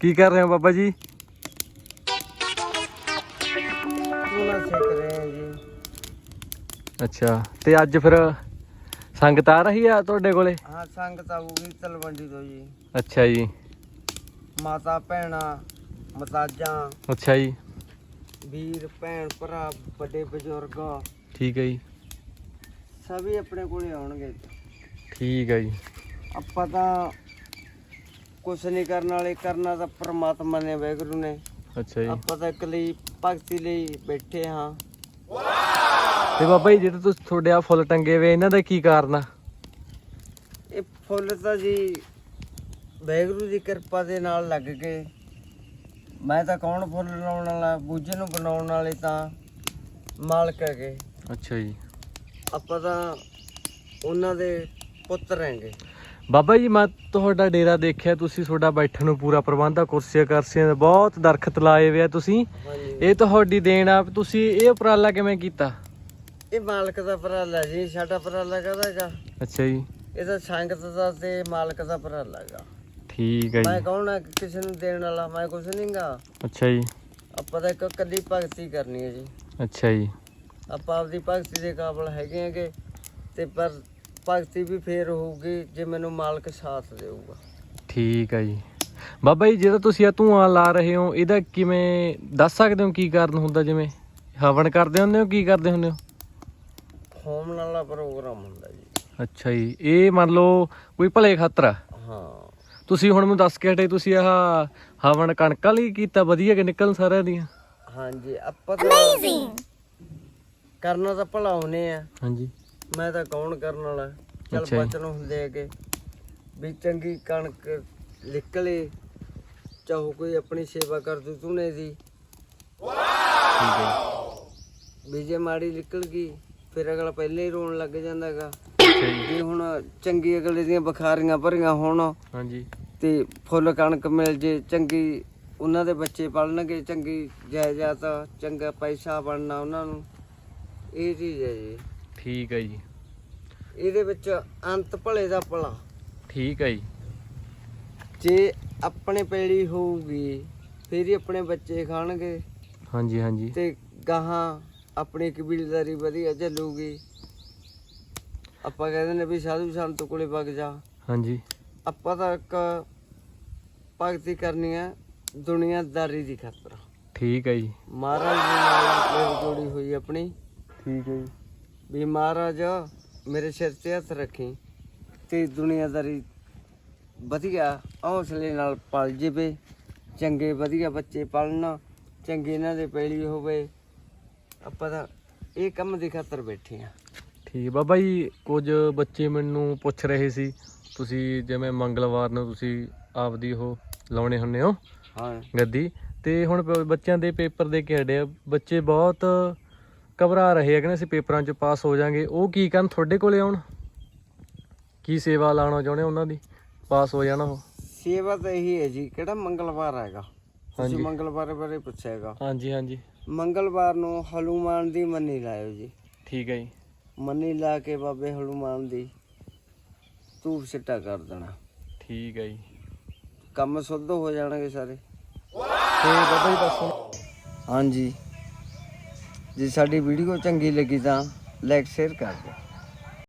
ਕੀ ਕਰ ਰਹੇ ਹੋ ਬਾਬਾ ਜੀ? ਚੂਨਾ ਸੇਕ ਰਹੇ ਹਾਂ ਜੀ। ਅੱਛਾ ਤੇ ਅੱਜ ਫਿਰ ਸੰਗਤ ਆ ਰਹੀ ਆ ਤੁਹਾਡੇ ਕੋਲੇ? ਹਾਂ ਸੰਗਤ ਆਊਗੀ ਤਲਵੰਡੀ ਤੋਂ ਜੀ। ਅੱਛਾ ਜੀ। ਮਾਤਾ ਭੈਣਾ ਮਤਾਜਾਂ ਅੱਛਾ ਜੀ। ਵੀਰ ਭੈਣ ਭਰਾ ਵੱਡੇ ਬਜ਼ੁਰਗ। ਠੀਕ ਹੈ ਜੀ। ਸਭੀ ਆਪਣੇ ਕੋਲੇ ਆਉਣਗੇ। ਠੀਕ ਹੈ ਜੀ। ਆਪਾਂ ਤਾਂ ਕੁਛ ਨਹੀਂ ਕਰਨ ਵਾਲੇ ਕਰਨਾ ਤਾਂ ਪ੍ਰਮਾਤਮਾ ਨੇ ਵਾਹਿਗੁਰੂ ਨੇ। ਅੱਛਾ ਜੀ। ਆਪਾਂ ਤਾਂ ਇੱਕ ਲਈ ਭਗਤੀ ਲਈ ਬੈਠੇ ਹਾਂ। ਤੇ ਬਾਬਾ ਜੀ ਜਿਹੜੇ ਤੁਸੀਂ ਤੁਹਾਡੇ ਆ ਫੁੱਲ ਟੰਗੇ ਵੇ ਇਹਨਾਂ ਦਾ ਕੀ ਕਾਰਨ ਆ? ਇਹ ਫੁੱਲ ਤਾਂ ਜੀ ਵਾਹਿਗੁਰੂ ਦੀ ਕਿਰਪਾ ਦੇ ਨਾਲ ਲੱਗ ਗਏ। ਮੈਂ ਤਾਂ ਕੌਣ ਫੁੱਲ ਲਾਉਣ ਵਾਲਾ ਬੂਝੇ ਨੂੰ ਬਣਾਉਣ ਵਾਲੇ ਤਾਂ ਮਾਲਕ ਹੈਗੇ। ਅੱਛਾ ਜੀ। ਆਪਾਂ ਤਾਂ ਉਹਨਾਂ ਦੇ ਪੁੱਤਰ ਹੈਗੇ ਬਾਬਾ ਜੀ ਮੈਂ ਤੁਹਾਡਾ ਡੇਰਾ ਦੇਖਿਆ ਤੁਸੀਂ ਤੁਹਾਡਾ ਬੈਠਣ ਨੂੰ ਪੂਰਾ ਪ੍ਰਬੰਧ ਆ ਕੁਰਸੀਆਂ ਕਰਸੀਆਂ ਦਾ ਬਹੁਤ ਦਰਖਤ ਲਾਏ ਵੇ ਆ ਤੁਸੀਂ। ਇਹ ਤੁਹਾਡੀ ਦੇਣ ਆ ਤੁਸੀਂ ਇਹ ਉਪਰਾਲਾ ਕਿਵੇਂ ਕੀਤਾ? ਇਹ ਮਾਲਕ ਦਾ ਉਪਰਾਲਾ ਜੀ ਸਾਡਾ ਉਪਰਾਲਾ ਕਹਦਾ ਹੈਗਾ? ਅੱਛਾ ਜੀ। ਇਹ ਤਾਂ ਸੰਗਤ ਦਾ ਤੇ ਮਾਲਕ ਦਾ ਉਪਰਾਲਾ ਹੈਗਾ। ਠੀਕ ਹੈ ਮੈਂ ਜੀ ਕੌਣ ਆ? ਕਿਸੇ ਨੂੰ ਦੇਣ ਵਾਲਾ ਮੈਂ ਕੁਛ ਨਹੀਂਗਾ ਅੱਛਾ ਜੀ। ਆਪਾਂ ਤਾਂ ਇੱਕ ਕੱਲੀ ਭਗਤੀ ਕਰਨੀ ਹੈ ਜੀ। ਅੱਛਾ ਜੀ। ਆਪਾਂ ਆਪਦੀ ਭਗਤੀ ਦੇ ਕਾਬਲ ਹੈਗੇ ਆਂਗੇ ਤੇ ਪਰ ਭਗਤੀ ਵੀ ਫੇਰ ਹੋਊਗੀ ਜੇ ਮੈਨੂੰ ਮਾਲਕ ਸਾਥ ਦੇਊਗਾ। ਠੀਕ ਹੈ ਜੀ। ਬਾਬਾ ਜੀ ਜਿਹੜਾ ਤੁਸੀਂ ਆ ਧੂਆਂ ਲਾ ਰਹੇ ਹੋ ਇਹਦਾ ਕਿਵੇਂ ਦੱਸ ਸਕਦੇ ਹੋ ਕੀ ਕਾਰਨ ਹੁੰਦਾ ਜਿਵੇਂ? ਹਵਨ ਕਰਦੇ ਹੁੰਦੇ ਹੋ ਕੀ ਕਰਦੇ ਹੁੰਦੇ ਹੋ? ਹੋਮ ਵਾਲਾ ਪ੍ਰੋਗਰਾਮ ਹੁੰਦਾ ਜੀ। ਅੱਛਾ ਜੀ ਇਹ ਮੰਨ ਲਓ ਕੋਈ ਭਲੇ ਖਾਤਰ ਆ? ਹਾਂ। ਤੁਸੀਂ ਹੁਣ ਮੈਨੂੰ ਦੱਸ ਕੇ ਹਟੇ ਤੁਸੀਂ ਆਹ ਹਵਨ ਕਣਕਾਂ ਲਈ ਕੀਤਾ ਵਧੀਆ ਕਿ ਨਿਕਲਣ ਸਾਰਿਆਂ ਦੀਆਂ? ਹਾਂਜੀ ਆਪਾਂ ਤਾਂ ਕਰਨਾ ਤਾਂ ਭਲਾ ਆ। ਹਾਂਜੀ। ਮੈਂ ਤਾਂ ਕੌਣ ਕਰਨ ਵਾਲਾ? ਚਲ ਅੱਛਾ ਜੀ। ਬਚਨ ਹੁੰਦੇ ਹੈਗੇ ਵੀ ਚੰਗੀ ਕਣਕ ਨਿਕਲੇ ਚਾਹੋ ਕੋਈ ਆਪਣੀ ਸੇਵਾ ਕਰ ਦੂ ਤੂਨੇ ਦੀ। ਠੀਕ ਹੈ। ਵੀ ਜੇ ਮਾੜੀ ਨਿਕਲ ਗਈ ਫਿਰ ਅਗਲਾ ਪਹਿਲੇ ਹੀ ਰੋਣ ਲੱਗ ਜਾਂਦਾਗਾ। ਜੀ ਅੱਛਾ ਜੀ। ਜੇ ਹੁਣ ਚੰਗੀ ਅਗਲੇ ਦੀਆਂ ਬਖਾਰੀਆਂ ਭਰੀਆਂ ਹੋਣ। ਹਾਂਜੀ। ਤੇ ਫੁੱਲ ਕਣਕ ਮਿਲ ਜੇ ਚੰਗੀ ਉਹਨਾਂ ਦੇ ਬੱਚੇ ਪੜਨਗੇ ਚੰਗੀ ਜਾਇਦਾਦ ਚੰਗਾ ਪੈਸਾ ਬਣਨਾ ਉਹਨਾਂ ਨੂੰ। ਇਹ ਚੀਜ਼ ਹੈ ਜੀ। ਠੀਕ ਹੈ ਜੀ। ਇਹਦੇ ਵਿੱਚ ਅੰਤ ਭਲੇ ਦਾ ਭਲਾ। ਠੀਕ ਹੈ ਜੀ। ਜੇ ਆਪਣੇ ਪੈਲੀ ਹੋਊਗੀ ਫਿਰ ਹੀ ਆਪਣੇ ਬੱਚੇ ਖਾਣਗੇ। ਹਾਂਜੀ ਹਾਂਜੀ। ਤੇ ਗਾਹਾਂ ਆਪਣੀ ਕਬੀਲਦਾਰੀ ਵਧੀਆ ਚੱਲੂਗੀ। ਆਪਾਂ ਕਹਿੰਦੇ ਨੇ ਵੀ ਸਾਧੂ ਸੰਤ ਕੋਲੇ ਵਗ ਜਾ। ਹਾਂਜੀ। ਆਪਾਂ ਤਾਂ ਇੱਕ ਭਗਤੀ ਕਰਨੀ ਹੈ ਦੁਨੀਆਦਾਰੀ ਦੀ ਖਾਤਰ। ਠੀਕ ਹੈ ਜੀ। ਮਹਾਰਾਜ ਦੇ ਨਾਲ ਜੋੜੀ ਹੋਈ ਆਪਣੀ। ਠੀਕ ਹੈ ਜੀ। ਵੀ ਮਹਾਰਾਜ ਮੇਰੇ ਸਿਰ ਤੇ ਹੱਥ ਰੱਖੀ ਤੇ ਦੁਨੀਆਦਾਰੀ ਵਧੀਆ ਹੌਸਲੇ ਨਾਲ ਪਲ ਜਵੇ ਚੰਗੇ ਵਧੀਆ ਬੱਚੇ ਪਲਣ ਚੰਗੇ ਇਹਨਾਂ ਦੇ ਪੈਲੀ ਹੋਵੇ। ਆਪਾਂ ਤਾਂ ਇਹ ਕੰਮ ਦੀ ਖਾਤਰ ਬੈਠੇ ਆ ਠੀਕ ਹੈ। ਬਾਬਾ ਜੀ ਕੁਝ ਬੱਚੇ ਮੈਨੂੰ ਪੁੱਛ ਰਹੇ ਸੀ ਤੁਸੀਂ ਜਿਵੇਂ ਮੰਗਲਵਾਰ ਨੂੰ ਤੁਸੀਂ ਆਪਦੀ ਉਹ ਲਾਉਣੇ ਹੁੰਨੇ ਹੋ ਹਾਂ। ਗੱਦੀ ਤੇ ਹੁਣ ਪ- ਬੱਚਿਆਂ ਦੇ ਪੇਪਰ ਦੇ ਕੇ ਹਟੇ ਆ। ਬੱਚੇ ਬਹੁਤ ਘਬਰਾ ਰਹੇ ਆ ਕਹਿੰਦੇ ਅਸੀਂ ਪੇਪਰਾਂ 'ਚ ਪਾਸ ਹੋ ਜਾਾਂਗੇ। ਉਹ ਕੀ ਕਰਨ ਤੁਹਾਡੇ ਕੋਲੇ ਆਉਣ? ਕੀ ਸੇਵਾ ਲਾਉਣਾ ਚਾਹੁੰਦੇ ਉਹਨਾਂ ਦੀ? ਪਾਸ ਹੋ ਜਾਣਾ ਉਹ। ਸੇਵਾ ਤਾਂ ਇਹੀ ਹੈ ਜੀ ਕਿਹੜਾ ਮੰਗਲਵਾਰ ਹੈਗਾ? ਹਾਂਜੀ। ਤੁਸੀਂ ਮੰਗਲਵਾਰ ਬਾਰੇ ਪੁੱਛਿਆ ਹੈਗਾ ਹਾਂਜੀ ਹਾਂਜੀ। ਮੰਗਲਵਾਰ ਨੂੰ ਹਨੂਮਾਨ ਦੀ ਮੰਨੀ ਲਾਇਓ ਜੀ। ਠੀਕ ਹੈ ਜੀ। ਮੰਨੀ ਲਾ ਕੇ ਬਾਬੇ ਹਨੂਮਾਨ ਦੀ ਧੂਪ ਸਿੱਟਾ ਕਰ ਦੇਣਾ। ਠੀਕ ਹੈ ਜੀ। ਕੰਮ ਸੁੱਧ ਹੋ ਜਾਣਗੇ ਸਾਰੇ। ਤੇ ਬਾਬਾ ਜੀ ਦੱਸੋ। ਹਾਂਜੀ। ਜੇ ਸਾਡੀ ਵੀਡੀਓ ਚੰਗੀ ਲੱਗੀ ਤਾਂ ਲਾਈਕ ਸ਼ੇਅਰ ਕਰ ਦਿਓ।